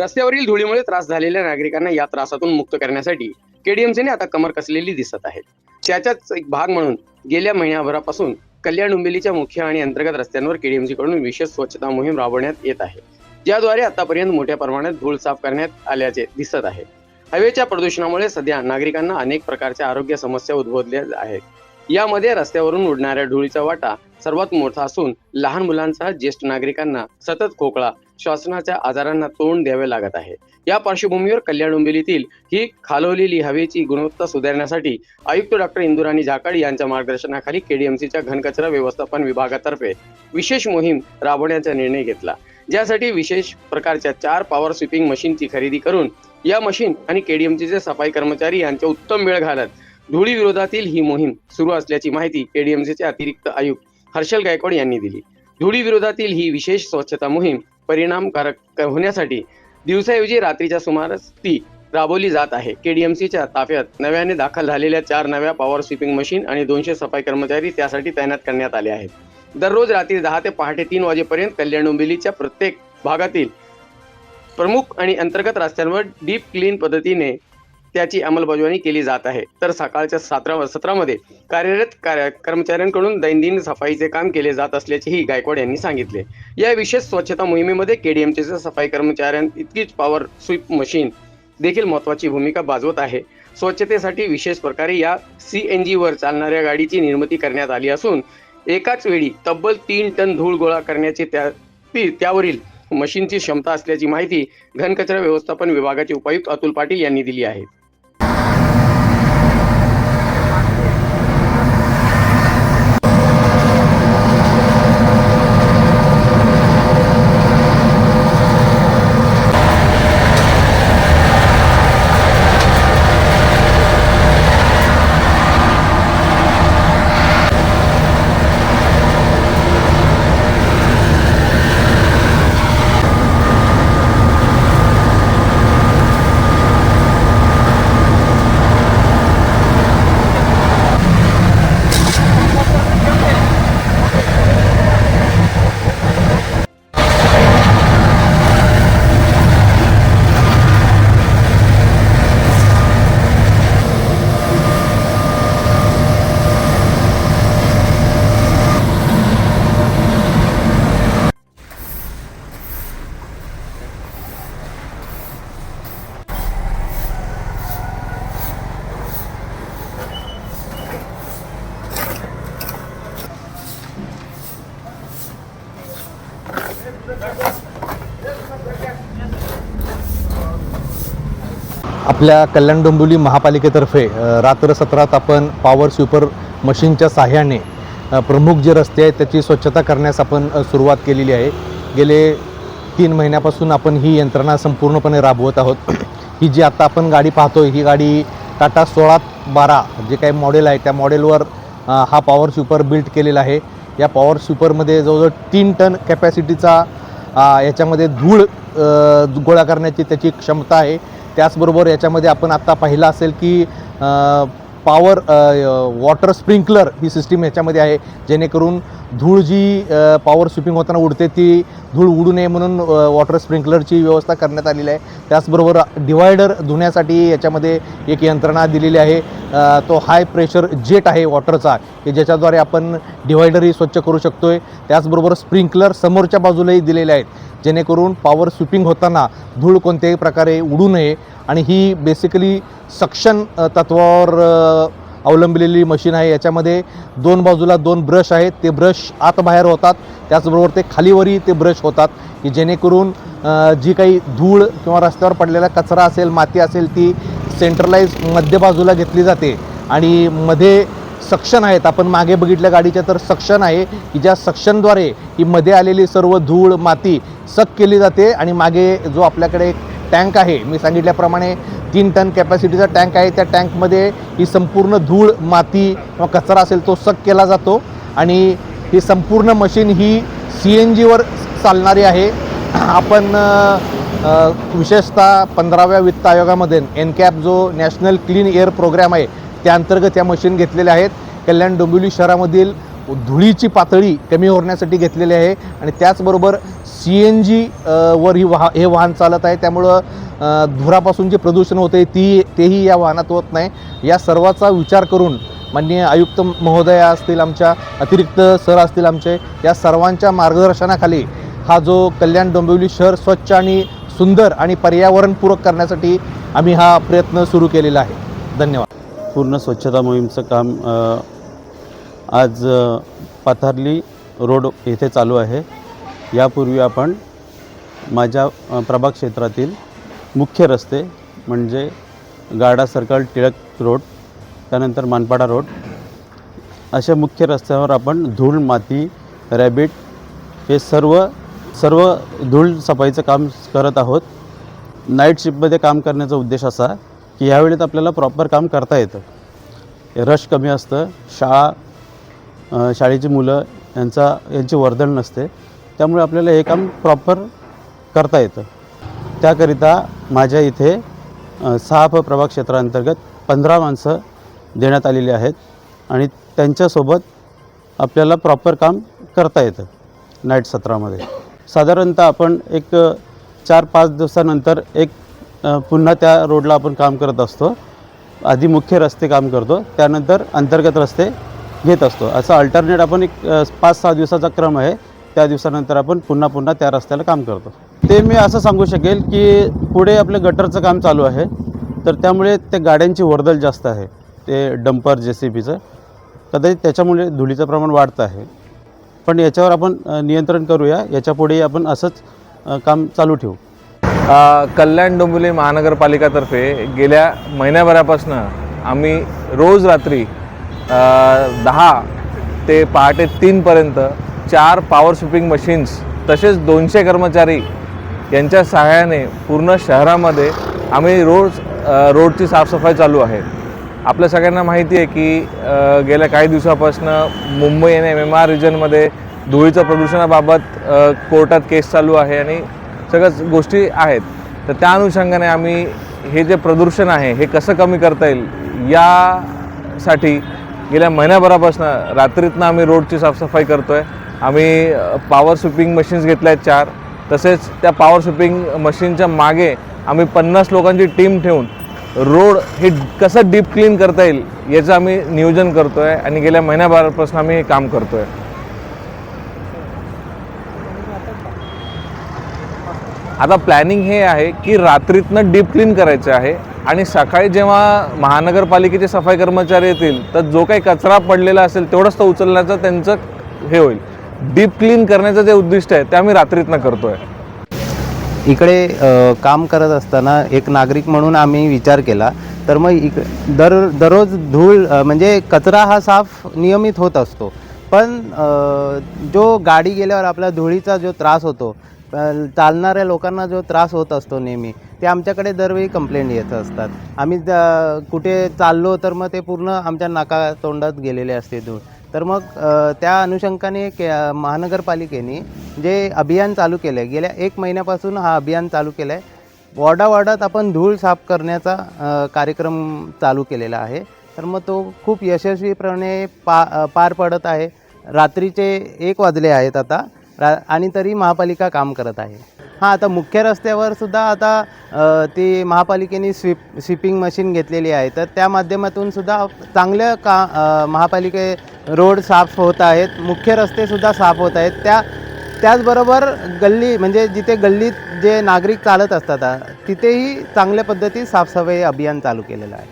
रस्त्यावरील धुळीमुळे त्रास झालेल्या नागरिकांना या त्रासातून मुक्त करण्यासाठी केडीएमसीने आता कमर कसलेली दिसत आहे त्याचाच एक भाग म्हणून गेल्या महिन्याभरापासून कल्याण डोंबिवलीच्या मुख्य आणि अंतर्गत रस्त्यांवर केडीएमसी कडून विशेष स्वच्छता मोहीम राबवण्यात येत आहे. ज्याद्वारे आतापर्यंत मोठ्या प्रमाणात धूळ साफ करण्यात आल्याचे दिसत आहे. हवेच्या प्रदूषणामुळे सध्या नागरिकांना अनेक प्रकारच्या आरोग्य समस्या उद्भवल्या आहेत. यामध्ये रस्त्यावरून उडणाऱ्या धुळीचा वाटा सर्वात मोठा असून लहान मुलांसह ज्येष्ठ नागरिकांना सतत खोकळा श्वासनाच्या आजारांना तोंड द्यावे लागत आहे. या पार्श्वभूमीवर कल्याण डोंबिवलीतील ही खालवलेली हवेची गुणवत्ता सुधारण्यासाठी आयुक्त डॉक्टर इंदुराणी झाकड यांच्या मार्गदर्शनाखाली केडीएमसीच्या घनकचरा व्यवस्थापन विभागातर्फे विशेष मोहीम राबवण्याचा निर्णय घेतला. ज्यासाठी विशेष प्रकारच्या चार पॉवर स्वीपिंग मशीनची खरेदी करून या मशीन आणि केडीएमसीचे सफाई कर्मचारी यांच्या उत्तम वेळ घालत धुळी विरोधातील ही मोहीम सुरू असल्याची माहिती केडीएमसीचे अतिरिक्त आयुक्त हर्षल गायकवाड यांनी दिली. धुळी विरोधातील ही विशेष स्वच्छता मोहीम परिणामकारक होण्यासाठी दिवसाऐवजी रात्रीच्या सुमारास ती राबवली जात आहे. केडीएमसीच्या ताफ्यात नव्याने दाखल झालेल्या चार नव्या पॉवर स्वीपिंग मशीन आणि दोनशे सफाई कर्मचारी त्यासाठी तैनात करण्यात आले आहेत. दररोज रात्री दहा ते पहाटे तीन वाजेपर्यंत कल्याण डोंबिवलीच्या प्रत्येक भागातील प्रमुख आणि अंतर्गत रस्त्यांवर डीप क्लीन पद्धतीने त्याची अंमलबजावणी केली जात आहे. तर सकाळच्या सतरा सत्रामध्ये कार्यरत कर्मचाऱ्यांकडून दैनंदिन सफाईचे काम केले जात असल्याचेही गायकवाड यांनी सांगितले. या विशेष स्वच्छता मोहिमेमध्ये केडीएमचे सफाई कर्मचाऱ्यां इतकीच पॉवर स्वीप मशीन देखील महत्वाची भूमिका बजावत आहे. स्वच्छतेसाठी विशेष प्रकारे या सी एन जीवर चालणाऱ्या गाडीची निर्मिती करण्यात आली असून एकाच वेळी तब्बल तीन टन धूळ गोळा करण्याची त्या ती- त्यावरील मशीनची क्षमता असल्याची माहिती घनकचरा व्यवस्थापन विभागाचे उपायुक्त अतुल पाटील यांनी दिली आहे. आपल्या कल्याण डोंबिवली महापालिकेतर्फे रात्र सत्रात आपण पॉवर स्वीपर मशीनच्या साह्याने प्रमुख जे रस्ते आहेत त्याची स्वच्छता करण्यास आपण सुरुवात केलेली आहे. गेले तीन महिन्यापासून आपण ही यंत्रणा संपूर्णपणे राबवत आहोत. ही जी आता आपण गाडी पाहतोय ही गाडी टाटा सोळा बारा जे काही मॉडेल आहे त्या मॉडेलवर हा पॉवर स्वीपर बिल्ट केलेला आहे. या पॉवर स्वीपरमध्ये जवळजवळ तीन टन कॅपॅसिटीचा याच्यामध्ये धूळ गोळा करण्याची त्याची क्षमता आहे. त्याचबरोबर याच्यामध्ये आपण आत्ता पाहिलं असेल की पॉवर वॉटर स्प्रिंकलर ही सिस्टीम याच्यामध्ये आहे जेणेकरून धूळ जी पॉवर स्विपिंग होताना उडते ती धूळ उडू नये म्हणून वॉटर स्प्रिंकलरची व्यवस्था करण्यात आलेली आहे. त्याचबरोबर डिवायडर धुण्यासाठी याच्यामध्ये एक यंत्रणा दिलेली आहे. तो हाय प्रेशर जेट आहे वॉटरचा की ज्याच्याद्वारे आपण डिवायडरही स्वच्छ करू शकतो आहे त्याचबरोबर स्प्रिंकलर समोरच्या बाजूलाही दिलेले आहेत जेणेकरून पॉवर स्विपिंग होताना धूळ कोणत्याही प्रकारे उडू नये. आणि ही बेसिकली सक्शन तत्वावर अवलंबलेली मशीन आहे. याच्यामध्ये दोन बाजूला दोन ब्रश आहेत. ते ब्रश आत बाहेर होतात. त्याचबरोबर ते खालीवरही ते ब्रश होतात की जेणेकरून जी काही धूळ किंवा रस्त्यावर पडलेला कचरा असेल माती असेल ती सेंट्रलाइज मध्य बाजूला घेतली जाते. आणि मध्ये सक्शन आहेत. आपण मागे बघितल्या गाडीच्या तर सक्शन आहे की ज्या सक्शनद्वारे ही मध्ये आलेली सर्व धूळ माती सक केली जाते आणि मागे जो आपल्याकडे एक टँक आहे मी सांगितल्याप्रमाणे तीन टन कॅपॅसिटीचा टँक आहे त्या टँकमध्ये ही संपूर्ण धूळ माती किंवा कचरा असेल तो सक केला जातो. आणि ही संपूर्ण मशीन ही सी एन जीवर चालणारी आहे. आपण विशेषतः पंधराव्या वित्त आयोगामध्ये एन कॅप जो नॅशनल क्लीन एअर प्रोग्रॅम आहे त्या अंतर्गत या मशीन घेतलेल्या आहेत. कल्याण डोंबिवली शहरामधील धुळीची पातळी कमी होण्यासाठी घेतलेली आहे आणि त्याचबरोबर सी एन जी वर ही वाह हे वाहन चालत आहे. त्यामुळं धुरापासून जे प्रदूषण होते ती तेही या वाहनात होत नाही. या सर्वाचा विचार करून माननीय आयुक्त महोदया असतील आमच्या अतिरिक्त सर असतील आमचे या सर्वांच्या मार्गदर्शनाखाली हा जो कल्याण डोंबिवली शहर स्वच्छ आणि सुंदर आणि पर्यावरणपूरक करण्यासाठी आम्ही हा प्रयत्न सुरू केलेला आहे. धन्यवाद. पूर्ण स्वच्छता मोहीमचं काम आज अ, पाथर्ली रोड येथे चालू आहे. यापूर्वी आपण माझ्या प्रभाग क्षेत्रातील मुख्य रस्ते म्हणजे गाडा सर्कल टिळक रोड त्यानंतर मानपाडा रोड. अशा मुख्य रस्त्यावर आपण धूळ माती रॅबिट हे सर्व सर्व धूळ सफाईचं काम करत आहोत. नाईट शिफ्टमध्ये काम करण्याचा उद्देश असा की ह्यावेळेत आपल्याला प्रॉपर काम करता येतं. रश कमी असतं. शाळा शाळेची मुलं यांचा यांची वर्दळ नसते. त्यामुळे आपल्याला हे काम प्रॉपर करता येतं. त्याकरिता माझ्या इथे सहा प प्रभाग क्षेत्रांतर्गत पंधरा माणसं देण्यात आलेली आहेत आणि त्यांच्यासोबत आपल्याला प्रॉपर काम करता येतं नाईट सत्रामध्ये. साधारणतः आपण एक चार पाच दिवसानंतर एक पुन्हा त्या रोडला आपण काम करत असतो. आधी मुख्य रस्ते काम करतो त्यानंतर अंतर्गत रस्ते घेत असतो. असं अल्टरनेट आपण एक पाच सहा दिवसाचा क्रम आहे. त्या दिवसानंतर आपण पुन्हा पुन्हा त्या रस्त्याला काम करतो. ते मी असं सांगू शकेल की पुढे आपलं गटरचं काम चालू आहे. तर त्यामुळे त्या गाड्यांची वर्दळ जास्त आहे. ते डंपर जे सी बीचं कदाचित त्याच्यामुळे धुळीचं प्रमाण वाढतं आहे. पण याच्यावर आपण नियंत्रण करूया. याच्यापुढेही आपण असंच काम चालू ठेवू. कल्याण डोंबिवली महानगरपालिकातर्फे गेल्या महिन्याभरापासून आम्ही रोज रात्री दहा ते पहाटे तीनपर्यंत चार पॉवर स्विपिंग मशीन्स तसेच दोनशे कर्मचारी यांच्या सहाय्याने पूर्ण शहरामध्ये आम्ही रोज रोडची साफसफाई चालू आहे. आपल्या सगळ्यांना माहिती आहे की गेल्या काही दिवसापासून मुंबई आणि एम एम आर रिजनमध्ये धुळीचं प्रदूषणाबाबत कोर्टात केस चालू आहे आणि सगळ्याच गोष्टी आहेत. तर त्या अनुषंगाने आम्ही हे जे प्रदूषण आहे हे कसं कमी करता येईल यासाठी गेल्या महिन्याभरापासून रात्रीतनं आम्ही रोडची साफसफाई करतो आहे आम्ही पॉवर स्विपिंग मशीन्स घेतल्या आहेत चार. तसेच त्या पॉवर स्विपिंग मशीनच्या मागे आम्ही पन्नास लोकांची टीम ठेवून रोड हे कसं डीप क्लीन करता येईल याचं आम्ही नियोजन करतो आहे आणि गेल्या महिन्याभरापासून आम्ही हे काम करतो आहे आता प्लॅनिंग हे आहे की रात्रीतनं डीप क्लीन करायचं आहे आणि सकाळी जेव्हा महानगरपालिकेचे सफाई कर्मचारी येतील तर जो काही कचरा पडलेला असेल तेवढंच तो उचलण्याचं त्यांचं हे होईल. डीप क्लीन करण्याचं जे उद्दिष्ट आहे ते आम्ही रात्रीतनं करतो आहे इकडे काम करत असताना एक नागरिक म्हणून आम्ही विचार केला. तर मग इक दर दररोज धूळ म्हणजे कचरा हा साफ नियमित होत असतो. पण जो गाडी गेल्यावर आपल्या धुळीचा जो त्रास होतो चालणाऱ्या लोकांना जो त्रास होत असतो नेहमी ते आमच्याकडे दरवेळी कंप्लेंट येत असतात. आम्ही ज- कुठे चाललो तर मग ते पूर्ण आमच्या नाका तोंडात गेलेले असते धूळ. तर मग त्या अनुषंगाने के महानगरपालिकेने जे अभियान चालू केलं आहे गेल्या एक महिन्यापासून हा अभियान चालू केलं आहे वॉर्डा वॉर्डात आपण धूळ साफ करण्याचा कार्यक्रम चालू केलेला आहे. तर मग तो खूप यशस्वीपणे पा पार पडत आहे. रात्रीचे एक वाजले आहेत आता. रा आणि तरी महापालिका काम करत आहे. हां आता मुख्य रस्त्यावर सुद्धा आता ती महापालिकेने स्वीप स्वीपिंग मशीन घेतलेली आहे. तर त्या माध्यमातून सुद्धा चांगलं का महापालिके रोड साफ होत आहेत. मुख्य रस्तेसुद्धा साफ होत आहेत. त्या त्याचबरोबर गल्ली म्हणजे जिथे गल्लीत जे नागरिक चालत असतात तिथेही चांगल्या पद्धतीत साफसफाई अभियान चालू केलेलं आहे.